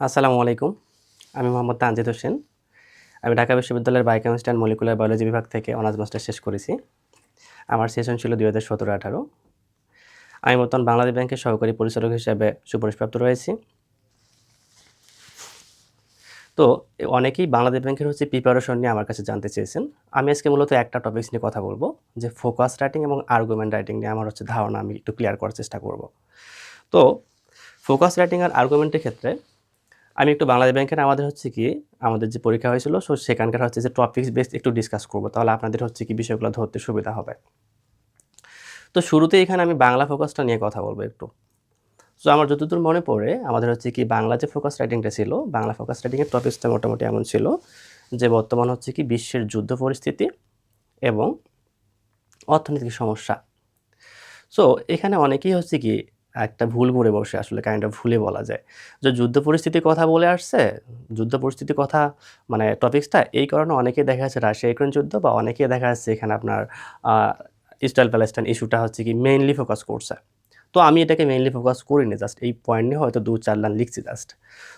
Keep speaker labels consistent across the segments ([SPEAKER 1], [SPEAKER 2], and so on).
[SPEAKER 1] আসসালামু আলাইকুম। আমি মোহাম্মদ তানজিদ হোসেন। আমি ঢাকা বিশ্ববিদ্যালয়ের বায়োকেমিস্ট্রি অ্যান্ড মলিকুলার বায়োলজি বিভাগ থেকে অনার্স মাস্টার শেষ করেছি। আমার সেশন ছিল দুই হাজার সতেরো আঠারো। আমি বর্তমান বাংলাদেশ ব্যাংকের সহকারী পরিচালক হিসেবে সুপারিশপ্রাপ্ত রয়েছি। তো, অনেকেই বাংলাদেশ ব্যাংকের হচ্ছে প্রিপারেশন নিয়ে আমার কাছে জানতে চেয়েছেন। আমি আজকে মূলত একটা টপিকস নিয়ে কথা বলব, যে ফোকাস রাইটিং এবং আর্গুমেন্ট রাইটিং নিয়ে আমার হচ্ছে ধারণা আমি একটু ক্লিয়ার করার চেষ্টা করব। তো ফোকাস রাইটিং আর আর্গুমেন্টের ক্ষেত্রে আমি একটু বাংলাদেশ ব্যাংকের, আমাদের হচ্ছে কি, আমাদের যে পরীক্ষা হয়েছিল সো সেখানকার হচ্ছে যে টপিক্স বেস একটু ডিসকাস করব। তাহলে আপনাদের হচ্ছে কি বিষয়গুলো ধরতে সুবিধা হবে। তো শুরুতে এখানে আমি বাংলা ফোকাসটা নিয়ে কথা বলব একটু। সো আমার যতদূর মনে পড়ে, আমাদের হচ্ছে কি বাংলা যে ফোকাস রাইটিংটা ছিল, বাংলা ফোকাস রাইটিংয়ের টপিক্সটা মোটামুটি এমন ছিল যে বর্তমান হচ্ছে কি বিশ্বের যুদ্ধ পরিস্থিতি এবং অর্থনৈতিক সমস্যা। সো এখানে অনেকেই হচ্ছে কি একটা ভুল করে বসে, আসলে কাইন্ড অফ ভুলে বলা যায়। যে যুদ্ধ পরিস্থিতির কথা বলে আসছে, যুদ্ধ পরিস্থিতির কথা মানে টপিক্সটা এই কারণে অনেকে দেখা যাচ্ছে রাশিয়া ইউক্রেন যুদ্ধ বা অনেকে দেখা যাচ্ছে এখানে আপনার ইসরায়েল প্যালেস্টাইন ইস্যুটা হচ্ছে কি মেইনলি ফোকাস করছে। তো আমি এটাকে মেইনলি ফোকাস করিনি জাস্ট এই পয়েন্ট নিয়ে হয়তো দু চার লাইন লিখছি জাস্ট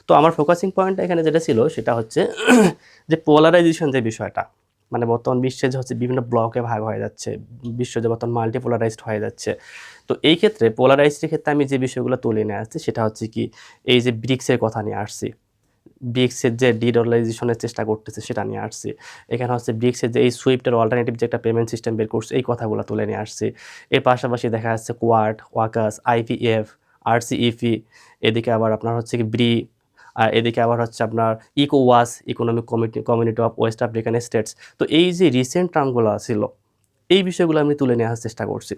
[SPEAKER 1] তো আমার ফোকাসিং পয়েন্টটা এখানে যেটা ছিল, সেটা হচ্ছে যে পোলারাইজেশন যে বিষয়টা মানে বর্তমান বিশ্বে যে হচ্ছে বিভিন্ন ব্লকে ভাগ হয়ে যাচ্ছে, বিশ্ব যে বর্তমান মাল্টিপোলারাইজড হয়ে যাচ্ছে। তো এই ক্ষেত্রে পোলারাইজডের ক্ষেত্রে আমি যে বিষয়গুলো তুলে নিয়ে আসছি সেটা হচ্ছে কি, এই যে ব্রিক্সের কথা নিয়ে আসছি। ব্রিক্সের যে ডিডলাইজেশনের চেষ্টা করতেছে সেটা নিয়ে আসছি। এখানে হচ্ছে ব্রিক্সের যে এই সুইফটের অল্টারনেটিভ যে একটা পেমেন্ট সিস্টেম বের করছে, এই কথাগুলো তুলে নিয়ে আসছি। এর পাশাপাশি দেখা যাচ্ছে কোয়ার্ট ওয়াকাস আইপিএফ আরসিইপি এদিকে আবার আপনার হচ্ছে কি ব্রি আর এদিকে আবার হচ্ছে আপনার ইকোওয়াস economic committee community of west African states তো এই যে রিসেন্ট টার্মগুলো ছিল এই বিষয়গুলো আমি তুলে নেওয়ার চেষ্টা করছি।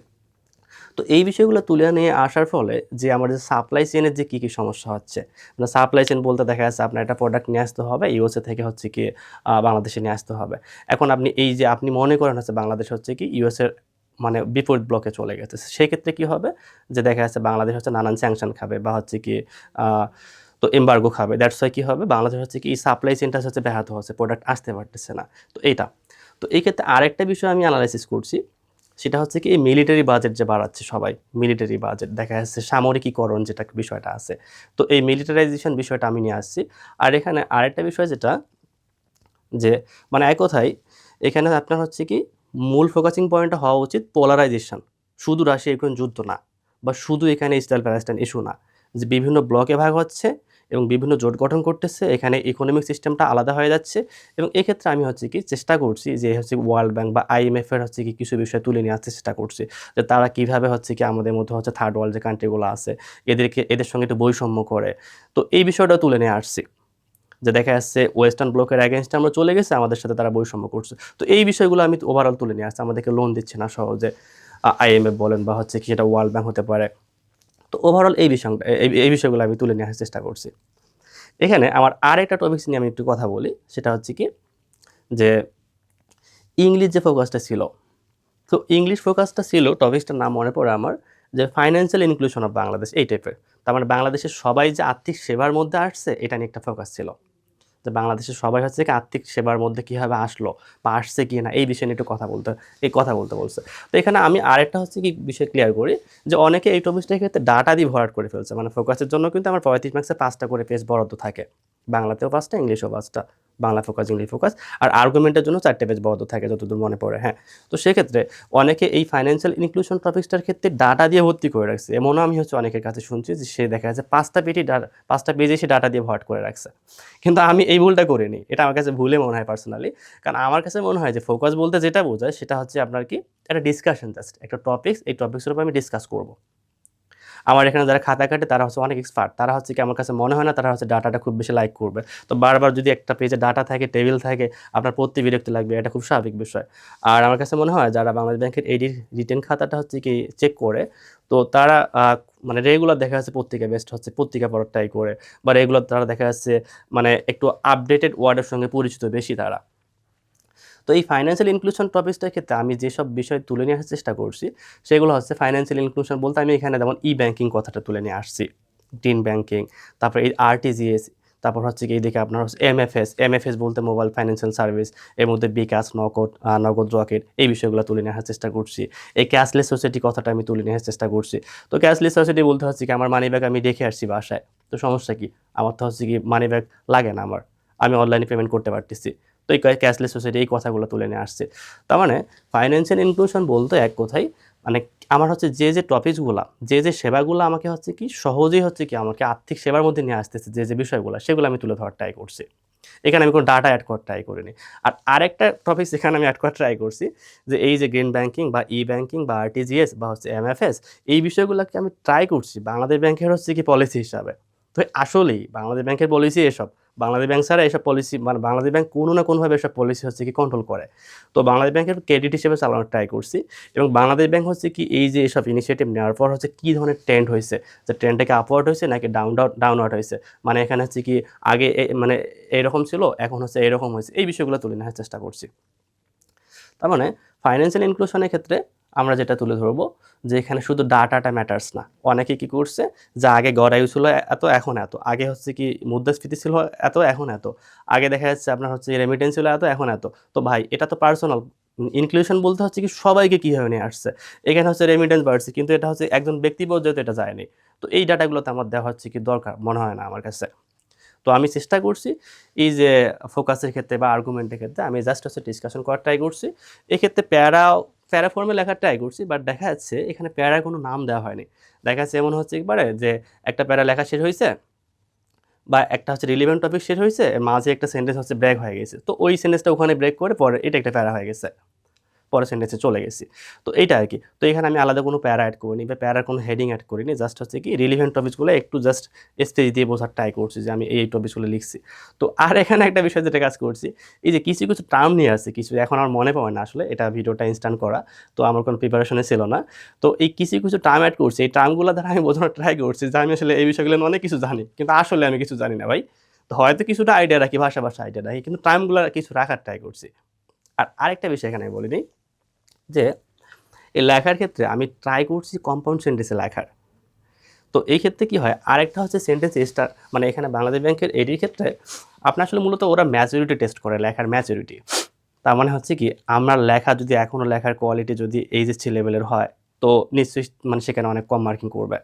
[SPEAKER 1] তো এই বিষয়গুলো তুলে নিয়ে আসার ফলে যে আমাদের সাপ্লাই চেনের যে কী কী সমস্যা হচ্ছে মানে সাপ্লাই চেন বলতে দেখা যাচ্ছে আপনার একটা প্রোডাক্ট নিয়ে আসতে হবে ইউএসএ থেকে হচ্ছে কি বাংলাদেশে নিয়ে আসতে হবে। এখন আপনি এই যে আপনি মনে করেন হচ্ছে বাংলাদেশ হচ্ছে কি ইউএসএর মানে বিপরীত ব্লকে চলে গেছে। সেক্ষেত্রে কি হবে? যে দেখা যাচ্ছে বাংলাদেশ হচ্ছে নানান স্যাংশন খাবে বা হচ্ছে কি তো এমবার্গো খাবে। দ্যাটস ওয়াই কী হবে? বাংলাদেশ হচ্ছে কি, এই সাপ্লাই চেনটা হচ্ছে ব্যাহত হচ্ছে প্রোডাক্ট আসতে পারতেছে না। তো এইটা। তো এই ক্ষেত্রে আরেকটা বিষয় আমি অ্যানালাইসিস করছি, সেটা হচ্ছে কি, এই মিলিটারি বাজেট যে বাড়াচ্ছে সবাই মিলিটারি বাজেট দেখা যাচ্ছে সামরিকীকরণ যেটা বিষয়টা আছে। তো এই মিলিটারাইজেশন বিষয়টা আমি নিয়ে আসছি। আর এখানে আরেকটা বিষয় যেটা, যে মানে এক কথায়, এখানে আপনার হচ্ছে কি, মূল ফোকাসিং পয়েন্টটা হওয়া উচিত পোলারাইজেশন শুধু রাশিয়া ইউক্রেন যুদ্ধ না, বা শুধু এখানে ইসরায়েল প্যালেস্টাইন ইস্যু না। যে বিভিন্ন ব্লকে ভাগ হচ্ছে এবং বিভিন্ন জোট গঠন করতেছে, এখানে ইকোনমিক সিস্টেমটা আলাদা হয়ে যাচ্ছে এবং এক্ষেত্রে আমি হচ্ছে কি চেষ্টা করছি যে হচ্ছে ওয়ার্ল্ড ব্যাংক বা আইএমএফ এর হচ্ছে কি কিছু বিষয় তুলে নিয়ে আসতে চেষ্টা করছি, যে তারা কীভাবে হচ্ছে কি আমাদের মধ্যে হচ্ছে থার্ড ওয়ার্ল্ড যে কান্ট্রিগুলো আছে, এদেরকে, এদের সঙ্গে একটু বৈষম্য করে। তো এই বিষয়টা তুলে নিয়ে আসছি, যে দেখা যাচ্ছে ওয়েস্টার্ন ব্লকের অ্যাগেনস্টে আমরা চলে গেছে, আমাদের সাথে তারা বৈষম্য করছে। তো এই বিষয়গুলো আমি ওভারঅল তুলে নিয়ে আসছি, আমাদেরকে লোন দিচ্ছে না সহজে আইএমএফ বলেন বা হচ্ছে কি সেটা ওয়ার্ল্ড ব্যাংক হতে পারে। তো ওভারঅল এই বিষয়টা, এই এই বিষয়গুলো আমি তুলে নেওয়ার চেষ্টা করছি। এখানে আমার আর একটা টপিক্স নিয়ে আমি একটু কথা বলি, সেটা হচ্ছে কি যে ইংলিশ যে ফোকাসটা ছিল, তো ইংলিশ ফোকাসটা ছিল টপিক্সটার নাম মনে পড়ে আমার, যে ফাইন্যান্সিয়াল ইনক্লুশন অফ বাংলাদেশ এই টাইপের তার মানে বাংলাদেশের সবাই যে আর্থিক সেবার মধ্যে আসছে, এটা নিয়ে একটা ফোকাস ছিল। যে বাংলাদেশের সবাই হচ্ছে কি আর্থিক সেবার মধ্যে কীভাবে আসলো বা আসছে কি না, এই বিষয় নিয়ে একটু কথা বলতে, এই কথা বলতে বলছে। তো এখানে আমি আরেকটা হচ্ছে কি বিষয় ক্লিয়ার করি যে অনেকে এই টপিকটার ক্ষেত্রে ডাটা দিয়ে ভরাট করে ফেলছে। মানে ফোকাসের জন্য কিন্তু আমার পঁয়ত্রিশ মার্কসে পাঁচটা করে পেজ বরাদ্দ থাকে। বাংলাতেও পাঁচটা, ইংলিশেও পাঁচটা। বাংলা ফোকাস ইংলিশ ফোকাস আর আর্গুমেন্টের জন্য চারটে পেজ বরাদ্দ থাকে যতদূর মনে পড়ে হ্যাঁ। তো সেক্ষেত্রে অনেকে এই ফাইন্যান্সিয়াল ইনক্লুশন টপিক্সটার ক্ষেত্রে ডাটা দিয়ে ভর্তি করে রাখছে। এমনও আমি হচ্ছে অনেকের কাছে শুনছি যে সে দেখা যাচ্ছে পাঁচটা পেটি ডাটা পাঁচটা পেজে সে ডাটা দিয়ে ভরাট করে রাখছে। কিন্তু আমি এই ভুলটা করিনি। এটা আমার কাছে ভুলে মনে হয় পার্সোনালি কারণ আমার কাছে মনে হয় যে ফোকাস বলতে যেটা বোঝায় সেটা হচ্ছে আপনার কি? একটা ডিসকাশন জাস্ট একটা টপিক্স এই টপিক্সের উপর আমি ডিসকাস করব। আমার এখানে যারা খাতা কাটে, তারা হচ্ছে অনেক এক্সপার্ট তারা হচ্ছে কি, আমার কাছে মনে হয় না, তারা হচ্ছে ডাটাটা খুব বেশি লাইক করবে। তো বারবার যদি একটা পেজে ডাটা থাকে টেবিল থাকে, আপনার পড়তে বিরক্তি লাগবে, এটা খুব স্বাভাবিক বিষয়। আর আমার কাছে মনে হয়, যারা বাংলাদেশ ব্যাংকের এই রিটেন খাতাটা হচ্ছে কি চেক করে, তো তারা মানে রেগুলার দেখা যাচ্ছে পত্রিকা বেস্ট হচ্ছে, পত্রিকা পড়ার করে। বা রেগুলার তারা দেখা যাচ্ছে মানে একটু আপডেটেড ওয়ার্ডের সঙ্গে পরিচিত বেশি তারা। তো এই ফাইন্যান্সিয়াল ইনক্লুশন টপিক্সটার ক্ষেত্রে আমি যেসব বিষয় তুলে নিয়ে আসার চেষ্টা করছি, সেগুলো হচ্ছে ফাইন্যান্সিয়াল ইনক্লুশন বলতে আমি এখানে যেমন ই ব্যাঙ্কিং কথাটা তুলে নিয়ে আসছি। টিন ব্যাঙ্কিং তারপর এই আরটিজিএস তারপর হচ্ছে কি এইদিকে আপনার হচ্ছে এমএফএস এমএফএস বলতে মোবাইল ফাইন্যান্সিয়াল সার্ভিস এর মধ্যে বিকাশ, নগদ নগদ রকেট, এই বিষয়গুলো তুলে নেওয়ার চেষ্টা করছি। এই ক্যাশলেস সোসাইটি কথাটা আমি তুলে নেওয়ার চেষ্টা করছি। তো ক্যাশলেস সোসাইটি বলতে হচ্ছে কি, আমার মানি ব্যাগ আমি রেখে আসছি বাসায়। তো সমস্যা কি? আমার তো হচ্ছে কি মানি ব্যাগ লাগে না আমার। আমি অনলাইনে পেমেন্ট করতে পারতেছি। তো এই ক্যাশলেস সোসাইটি এই কথাগুলো তুলে নিয়ে আসছে। তার মানে ফাইন্যান্সিয়াল ইনক্লুশন বলতে এক কথাই মানে আমার হচ্ছে যে যে টপিকসগুলো যে যে সেবাগুলো আমাকে হচ্ছে কি সহজেই হচ্ছে কি আমাকে আর্থিক সেবার মধ্যে নিয়ে আসতেছে, যে যে বিষয়গুলো, সেগুলো আমি তুলে ধরার ট্রাই করছি। এখানে আমি কোনো ডাটা অ্যাড করার ট্রাই করিনি। আর আরেকটা টপিক এখানে আমি অ্যাড করার ট্রাই করছি, যে এই যে গ্রিন ব্যাংকিং বা ই ব্যাংকিং বা আরটিজিএস বা হচ্ছে এমএফএস এই বিষয়গুলোকে আমি ট্রাই করছি বাংলাদেশ ব্যাংকের হচ্ছে কি পলিসি হিসাবে। তো আসলেই বাংলাদেশ ব্যাংকের পলিসি এসব। বাংলাদেশ ব্যাংক ছাড়া এসব পলিসি মানে বাংলাদেশ ব্যাংক কোনো না কোনোভাবে এসব পলিসি হচ্ছে কি কন্ট্রোল করে। তো বাংলাদেশ ব্যাংকের ক্রেডিট হিসেবে চালানোর ট্রাই করছি এবং বাংলাদেশ ব্যাংক হচ্ছে কি এই যে এসব ইনিশিয়েটিভ নেওয়ার পর হচ্ছে কী ধরনের ট্রেন্ড হয়েছে? যে ট্রেন্ডটা কি আপওয়ার্ড হয়েছে নাকি ডাউন ডাউনওয়ার্ড হয়েছে? মানে এখানে হচ্ছে কি আগে মানে এরকম ছিল, এখন হচ্ছে এরকম হয়েছে। এই বিষয়গুলো তুলে নেওয়ার চেষ্টা করছি। তার মানে ফাইন্যান্সিয়াল ইনক্লুশনের ক্ষেত্রে আমরা যেটা তুলে ধরবো যে এখানে শুধু ডাটাটা ম্যাটার্স না। অনেকে কি করছে? যা আগে গড়ায়ু ছিল এত, এখন এত। আগে হচ্ছে কি মুদ্রাস্ফীতি ছিল এত, এখন এত। আগে দেখা যাচ্ছে আপনার হচ্ছে রেমিটেন্স ছিল এত, এখন এত। তো ভাই, এটা তো পার্সোনাল ইনক্লুশন বলতে হচ্ছে কি সবাইকে কীভাবে নিয়ে আসছে? এখানে হচ্ছে রেমিটেন্স বাড়ছে, কিন্তু এটা হচ্ছে একজন ব্যক্তি পর্যায়ে তো এটা যায়নি। তো এই ডাটাগুলোতে আমার দেওয়া হচ্ছে কি দরকার? মনে হয় না আমার কাছে। তো আমি চেষ্টা করছি এই যে ফোকাসের ক্ষেত্রে বা আর্গুমেন্টের ক্ষেত্রে আমি জাস্ট হচ্ছে ডিসকাশন করার ট্রাই করছি। এক্ষেত্রে প্যারা প্যারা লেখা ট্রাই করছি বাট দেখা যাচ্ছে এখানে প্যারার কোনো নাম দেওয়া হয়নি। দেখা যাচ্ছে এমন হচ্ছে একবারে যে একটা প্যারা লেখা শেষ হয়েছে, বা একটা হচ্ছে রিলিভেন্ট টপিক শেষ হয়েছে মাঝে একটা সেন্টেন্স হচ্ছে ব্রেক হয়ে গেছে। তো ওই সেন্টেন্সটা ওখানে ব্রেক করে পরে এটা একটা প্যারা হয়ে গেছে। পরের সেন্টেন্সে চলে গেছি। তো এইটা আর কি। তো এখানে আমি আলাদা কোনো প্যারা অ্যাড করিনি বা প্যারার কোনো হেডিং অ্যাড করিনি। জাস্ট হচ্ছে কি রিলিভেন্ট টপিকসগুলো একটু জাস্ট স্টেজ দিয়ে বোঝার ট্রাই করছি যে আমি এই টপিকসগুলো লিখছি। তো আর এখানে একটা বিষয় যেটা কাজ করছি, এই যে কিছু কিছু টার্ম নিয়ে আসছে, কিছু এখন আমার মনে পড়ে না আসলে, এটা ভিডিওটা ইনস্ট্যান্ট করা। তো আমার কোনো প্রিপারেশনে ছিল না। তো এই কিছু কিছু টার্ম অ্যাড করছি, এই টার্মগুলো দ্বারা আমি বোঝানোর ট্রাই করছি যে আমি আসলে এই বিষয়গুলো অনেক কিছু জানি, কিন্তু আসলে আমি কিছু জানি না ভাই। তো হয়তো কিছুটা আইডিয়া রাখি, ভাষা ভাষা আইডিয়া রাখি, কিন্তু টার্মগুলো কিছু রাখার ট্রাই করছি। আর আরেকটা বিষয় এখানে আমি বলিনি যে এই লেখার ক্ষেত্রে আমি ট্রাই করছি কম্পাউন্ড সেন্টেন্সে লেখার। তো এই ক্ষেত্রে কি হয়? আরেকটা হচ্ছে সেন্টেন্স স্টার মানে এখানে বাংলাদেশ ব্যাংকের এটির ক্ষেত্রে আপনার আসলে মূলত ওরা ম্যাচুরিটি টেস্ট করে লেখার ম্যাচুরিটি তার মানে হচ্ছে কি, আমার লেখা যদি এখনও লেখার কোয়ালিটি যদি এইচএসসি লেভেলের হয়, তো নিশ্চয়ই মানে সেখানে অনেক কম মার্কিং করবে।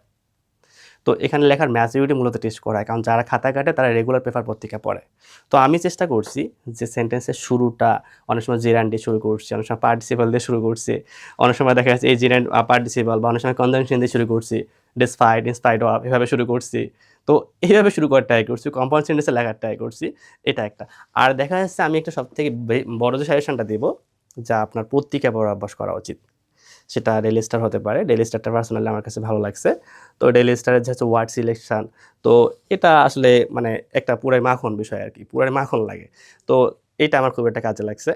[SPEAKER 1] তো এখানে লেখার ম্যাচুরিটি মূলত টেস্ট করা হয় কারণ যারা খাতা কাটে তারা রেগুলার পেপার পত্রিকা পড়ে। তো আমি চেষ্টা করছি যে সেন্টেন্সের শুরুটা অনেক সময় জিরান দিয়ে শুরু করছি, অনেক সময় পার্টিসিপাল দিয়ে শুরু করছি, অনেক সময় দেখা যাচ্ছে এই জিরান পার্টিসিপাল বা অনেক সময় কনজাংশন দিয়ে শুরু করছি ডিসপাইট ইনস্পাইট অফ এভাবে শুরু করছি। তো এইভাবে শুরু করার ট্রাই করছি কম্পাউন্ড সেন্টেন্সে লেখার ট্রাই করছি, এটা একটা। আর দেখা যাচ্ছে আমি একটা সব থেকে বড় যে সাজেশনটা দেবো, যা আপনার পত্রিকা পড়ার অভ্যাস করা উচিত। সেটা ডেলি স্টার হতে পারে। ডেলি স্টারটা পার্সোনালি আমার কাছে ভালো লাগছে। তো ডেলি স্টারের যে হচ্ছে ওয়ার্ড সিলেকশান তো এটা আসলে মানে একটা পুরাই মাখন বিষয় আর কি, পুরাই মাখন লাগে। তো এটা আমার খুব একটা কাজে লাগছে।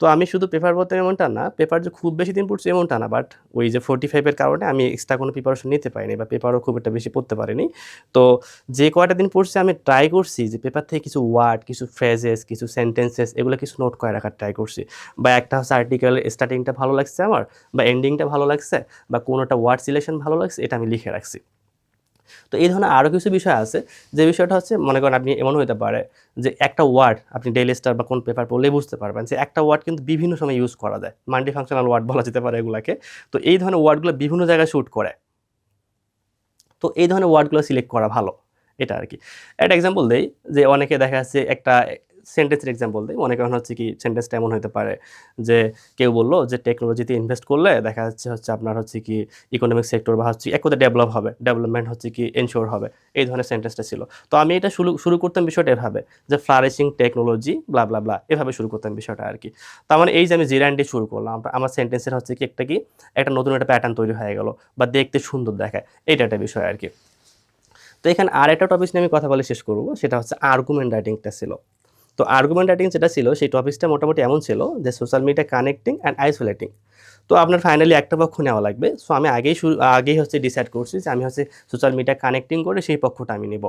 [SPEAKER 1] তো আমি শুধু পেপার পড়তে এমনটা না পেপার যে খুব বেশি দিন পড়ছি এমনটা না বাট ওই যে ফোর্টি ফাইভের কারণে আমি এক্সট্রা কোনো প্রিপারেশন নিতে পারিনি বা পেপারও খুব একটা বেশি পড়তে পারিনি। তো যে কয়টা দিন পড়ছি আমি ট্রাই করছি যে পেপার থেকে কিছু ওয়ার্ড কিছু ফ্রেজেস কিছু সেন্টেন্সেস এগুলো কিছু নোট করে রাখার ট্রাই করছি। বা একটা হচ্ছে আর্টিকেল স্টার্টিংটা ভালো লাগছে আমার, বা এন্ডিংটা ভালো লাগছে, বা কোনোটা ওয়ার্ড সিলেকশন ভালো লাগছে, এটা আমি লিখে রাখছি। তো এই ধরনের আরও কিছু বিষয় আছে, যে বিষয়টা হচ্ছে, মনে করেন আপনি এমন হতে পারে যে একটা ওয়ার্ড আপনি ডেইলি স্টার বা কোন পেপার পড়লেই বুঝতে পারবেন যে একটা ওয়ার্ড কিন্তু বিভিন্ন সময় ইউজ করা যায়। মাল্টি ফাংশনাল ওয়ার্ড বলা যেতে পারে এগুলাকে। তো এই ধরনের ওয়ার্ডগুলো বিভিন্ন জায়গায় শ্যুট করে। তো এই ধরনের ওয়ার্ডগুলো সিলেক্ট করা ভালো। এটা আর কি একটা এক্সাম্পল দেই যে অনেকে দেখা যাচ্ছে একটা সেন্টেন্সের এক্সাম্পল দিই। মনে করেন হচ্ছে কি সেন্টেন্সটা এমন হতে পারে যে কেউ বলল যে টেকনোলজিতে ইনভেস্ট করলে দেখা যাচ্ছে হচ্ছে আপনার হচ্ছে কি ইকোনমিক সেক্টর বা হচ্ছে এক ডেভেলপ হবে ডেভেলপমেন্ট হচ্ছে কি এনশোর হবে। এই ধরনের সেন্টেন্সটা ছিল। তো আমি এটা শুরু শুরু করতাম বিষয়টা এভাবে যে flourishing technology blah blah blah এভাবে শুরু করতাম বিষয়টা আর কি। তার মানে এই যে আমি জিরান দিয়ে শুরু করলাম আমার সেন্টেন্সের হচ্ছে কি একটা কি একটা নতুন একটা প্যাটার্ন তৈরি হয়ে গেল বা দেখতে সুন্দর দেখায়। এইটা একটা বিষয় আর কি। তো এখানে আর একটা টপিক নিয়ে আমি কথা বলে শেষ করব, সেটা হচ্ছে আর্গুমেন্ট রাইটিংটা ছিল। তো আর্গুমেন্ট রাইটিং যেটা ছিল, সেই টপিকসটা মোটামুটি এমন ছিল যে social media connecting and isolating তো আপনার ফাইনালি একটা পক্ষ নেওয়া লাগবে। সো আমি আগেই শুরু, আগেই হচ্ছে ডিসাইড করছি যে আমি হচ্ছে সোশ্যাল মিডিয়া কানেক্টিং করে সেই পক্ষটা আমি নেব।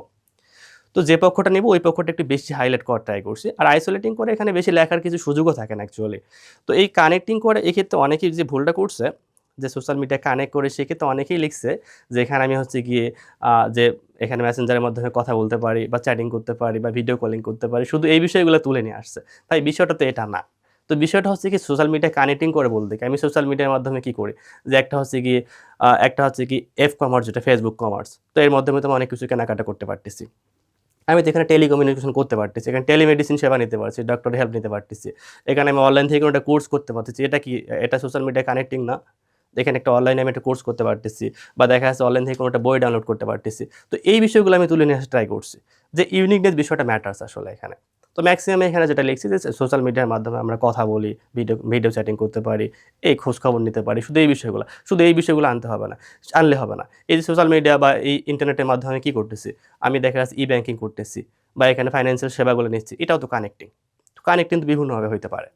[SPEAKER 1] তো যে পক্ষটা নেব, ওই পক্ষটা একটু বেশি হাইলাইট করার ট্রাই করছি। আর আইসোলেটিং করে এখানে বেশি লেখার কিছু সুযোগও থাকে না অ্যাকচুয়ালি তো এই কানেক্টিং করে এক্ষেত্রে অনেকেই যে ভুলটা করছে, যে সোশ্যাল মিডিয়া কানেক্ট করে সেক্ষেত্রে অনেকেই লিখছে যে এখানে আমি হচ্ছে গিয়ে যে এখানে মেসেঞ্জারের মাধ্যমে কথা বলতে পারি বা চ্যাটিং করতে পারি বা ভিডিও কলিং করতে পারি। শুধু এই বিষয়গুলো তুলে নিয়ে আসছে। তাই বিষয়টা তো এটা না। তো বিষয়টা হচ্ছে কি সোশ্যাল মিডিয়া কানেক্টিং করে বলতে কি আমি সোশ্যাল মিডিয়ার মাধ্যমে কি করি? যে একটা হচ্ছে কি একটা হচ্ছে কি এফ কমার্স যেটা ফেসবুক কমার্স তো এর মাধ্যমে তো অনেক কিছু কেনাকাটা করতে পারতেছি। আমি তো এখানে টেলিকমিউনিকেশন করতে পারতেছি। এখানে টেলিমেডিসিন সেবা নিতে পারছি ডক্টর হেল্প নিতে পারতেছি। এখানে আমি অনলাইন থেকে কোনো একটা কোর্স করতে পারতেছি। এটা কি, এটা সোশ্যাল মিডিয়া কানেক্টিং না? এখানে একটা অনলাইনে আমি একটা কোর্স করতে পারতেছি, বা দেখা যাচ্ছে অনলাইন থেকে কোনো একটা বই ডাউনলোড করতে পারতেছি। তো এই বিষয়গুলো আমি তুলে নিয়ে ট্রাই করছি, যে ইউনিকনেস বিষয়টা ম্যাটার্স আসলে এখানে। তো ম্যাক্সিমাম এখানে যেটা লিখছি যে সোশ্যাল মিডিয়ার মাধ্যমে আমরা কথা বলি ভিডিও ভিডিও চ্যাটিং করতে পারি, এই খোঁজখবর নিতে পারি, শুধু এই বিষয়গুলো, শুধু এই বিষয়গুলো আনতে হবে না, আনলে হবে না। এই যে সোশ্যাল মিডিয়া বা এই ইন্টারনেটের মাধ্যমে কী করতেছি? আমি দেখা যাচ্ছে ই ব্যাঙ্কিং করতেছি, বা এখানে ফাইন্যান্সিয়াল সেবাগুলো নিচ্ছি, এটাও তো কানেক্টিং কানেক্টিং তো বিভিন্নভাবে হতে পারে।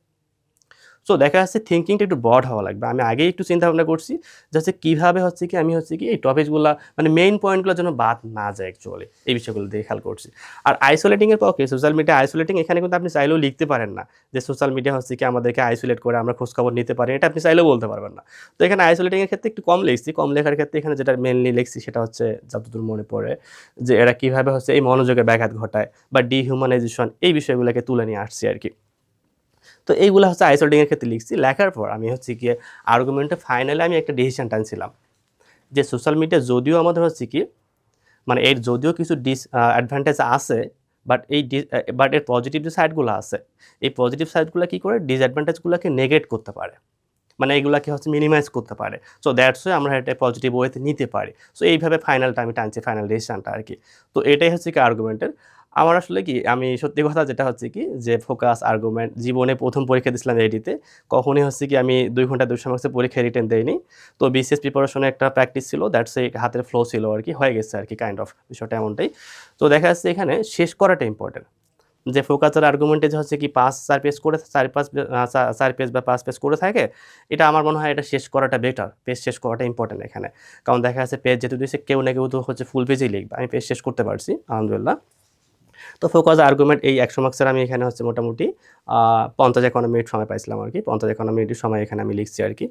[SPEAKER 1] সো দেখা যাচ্ছে থিঙ্কিংটা একটু ব্রড হওয়া লাগবে। আমি আগেই একটু চিন্তা ভাবনা করছি যে হচ্ছে কীভাবে হচ্ছে কি আমি হচ্ছে কি এই টপিকগুলো মানে মেইন পয়েন্টগুলো যেন বাদ না যায় অ্যাকচুয়ালি এই বিষয়গুলো দিয়ে খেয়াল করছি। আর আইসোলেটিংয়ের পক্ষে সোশ্যাল মিডিয়া আইসোলেটিং এখানে কিন্তু আপনি চাইলেও লিখতে পারেন না যে সোশ্যাল মিডিয়া হচ্ছে কি আমাদেরকে আইসোলেট করে আমরা খোঁজখবর নিতে পারি, এটা আপনি চাইলেও বলতে পারবেন না। তো এখানে আইসোলেটিংয়ের ক্ষেত্রে একটু কম লিখছি, কম লেখার ক্ষেত্রে এখানে যেটা মেনলি লিখছি সেটা হচ্ছে যতদূর মনে পড়ে যে এরা কীভাবে হচ্ছে এই মনোযোগের ব্যাঘাত ঘটায় বা ডিহিউম্যানাইজেশন এই বিষয়গুলোকে তুলে নিয়ে আসছি আর কি। তো এইগুলো হচ্ছে আইসোলেটিংয়ের ক্ষেত্রে লিখছি। লেখার পর আমি হচ্ছে গিয়ে আর্গুমেন্টে ফাইনালি আমি একটা ডিসিশন টানছিলাম। যে সোশ্যাল মিডিয়া যদিও আমাদের হচ্ছে কি মানে এর যদিও কিছু ডিস অ্যাডভান্টেজ আছে বাট এই বাট এর পজিটিভ যে সাইডগুলো আছে, এই পজিটিভ সাইডগুলো কী করে? ডিসঅ্যাডভান্টেজগুলোকে নেগেট করতে পারে। মানে এগুলাকে হচ্ছে মিনিমাইজ করতে পারে। সো দ্যাটস ওয়ে আমরা এটা পজিটিভ ওয়েতে নিতে পারি। সো এইভাবে ফাইনালটা আমি টানছি ফাইনাল ডিসিশনটা আর কি। তো এটাই হচ্ছে কি আর্গুমেন্টের আমার আসলে কি, আমি সত্যি কথা যেটা হচ্ছে কি, যে ফোকাস আর্গুমেন্ট জীবনে প্রথম পরীক্ষা দিয়েছিলাম এডিতে কখনই হচ্ছে কি আমি দুই ঘণ্টা দুই সময় পরীক্ষা রিটেন দেইনি। তো বিসিএস প্রিপারেশনে একটা প্র্যাকটিস ছিল দ্যাটস এই হাতের ফ্লো ছিল আর কি, হয়ে গেছে আর কি কাইন্ড অফ বিষয়টা এমনটাই। তো দেখা যাচ্ছে এখানে শেষ করাটা ইম্পর্টেন্ট যে ফোকাসের আর্গুমেন্টে যে হচ্ছে কি পাঁচ, চার পেজ করে, চার পাঁচ চার পেজ বা পাঁচ পেজ করে থাকে, এটা আমার মনে হয় এটা শেষ করাটা বেটার পেজ শেষ করাটা ইম্পর্টেন্ট এখানে। কারণ দেখা যাচ্ছে পেজ যেহেতু দিয়েছে, কেউ না কেউ তো হচ্ছে ফুল পেজেই লিখবে, আমি পেজ শেষ করতে পারছি, আলহামদুলিল্লাহ। তো ফোকাস আর্গুমেন্ট এই একশো মার্কসের আমি এখানে হচ্ছে মোটামুটি পঞ্চাশ একান্ন মিনিট সময় পাইছিলাম আর কি। পঞ্চাশ একান্ন মিনিটের সময় এখানে আমি লিখছি আর কি।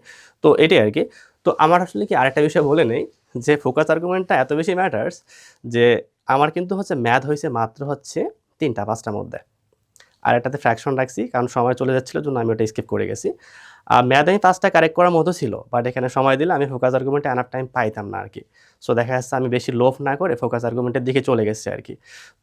[SPEAKER 1] তো এটাই আর কি। তো আমার আসলে কি আরেকটা বিষয় বলে নেই যে ফোকাস আর্গুমেন্টটা এত বেশি ম্যাটার্স যে আমার কিন্তু হচ্ছে ম্যাথ হয়েছে মাত্র হচ্ছে তিনটা, পাঁচটার মধ্যে। আর এটাতে ফ্র্যাকশন রাখছি, কারণ সময় চলে যাচ্ছিল জন্য আমি ওটা স্কিপ করে গেছি। আর ম্যাথ আমি পাঁচটা কারেক্ট করার মতো ছিল বাট এখানে সময় দিলে আমি ফোকাস আর্গুমেন্টে আনার টাইম পাইতাম না আর কি সো দেখা যাচ্ছে আমি বেশি লোভ না করে ফোকাস আর্গুমেন্টের দিকে চলে গেছি আর কি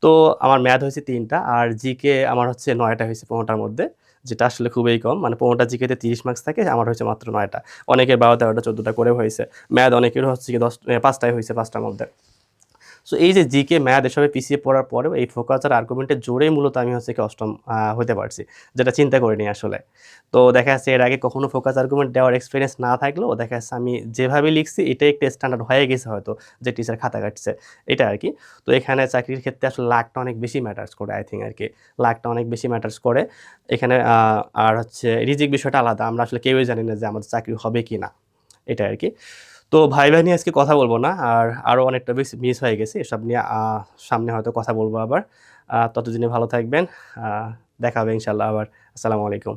[SPEAKER 1] তো আমার ম্যাথ হয়েছে তিনটা, আর জিকে আমার হচ্ছে নয়টা হয়েছে পনেরোটার মধ্যে, যেটা আসলে খুবই কম। মানে পনেরোটা জিকেতে তিরিশ মার্কস থাকে, আমার হয়েছে মাত্র নয়টা। অনেকের বারো তেরোটা চোদ্দোটা করে হয়েছে। ম্যাথ অনেকের হচ্ছে দশ পাঁচটায় হয়েছে পাঁচটার মধ্যে। সো এই যে জিকে ম্যাথ এসবে পিছিয়ে পড়ার পরেও এই ফোকাস আর আর্গুমেন্টের জোরেই মূলত আমি হচ্ছে কি অষ্টম হতে পারছি, যেটা চিন্তা করিনি আসলে। তো দেখা যাচ্ছে এর আগে কখনো ফোকাস আর্গুমেন্ট দেওয়ার এক্সপিরিয়েন্স না থাকলেও দেখা যাচ্ছে আমি যেভাবে লিখছি, এটাই একটা স্ট্যান্ডার্ড হয়ে গেছে হয়তো, যে টিচার খাতা কাটছে, এটা আর কি তো এখানে চাকরির ক্ষেত্রে আসলে লাখটা অনেক বেশি ম্যাটার্স করে আই থিঙ্ক আর কি লাখটা অনেক বেশি ম্যাটার্স করে। এখানে আর হচ্ছে রিজিক বিষয়টা আলাদা, আমরা আসলে কেউই জানি না যে আমাদের চাকরি হবে কি না এটা আর কি তো ভাই ভাই নিয়ে আজকে কথা বলব না, আর আরও অনেক টপিক মিস হয়ে গেছে এসব নিয়ে। সামনে হয়তো কথা বলব আবার। ততদিনে ভালো থাকবেন। দেখা হবে ইনশাল্লাহ আবার। আসসালামু আলাইকুম।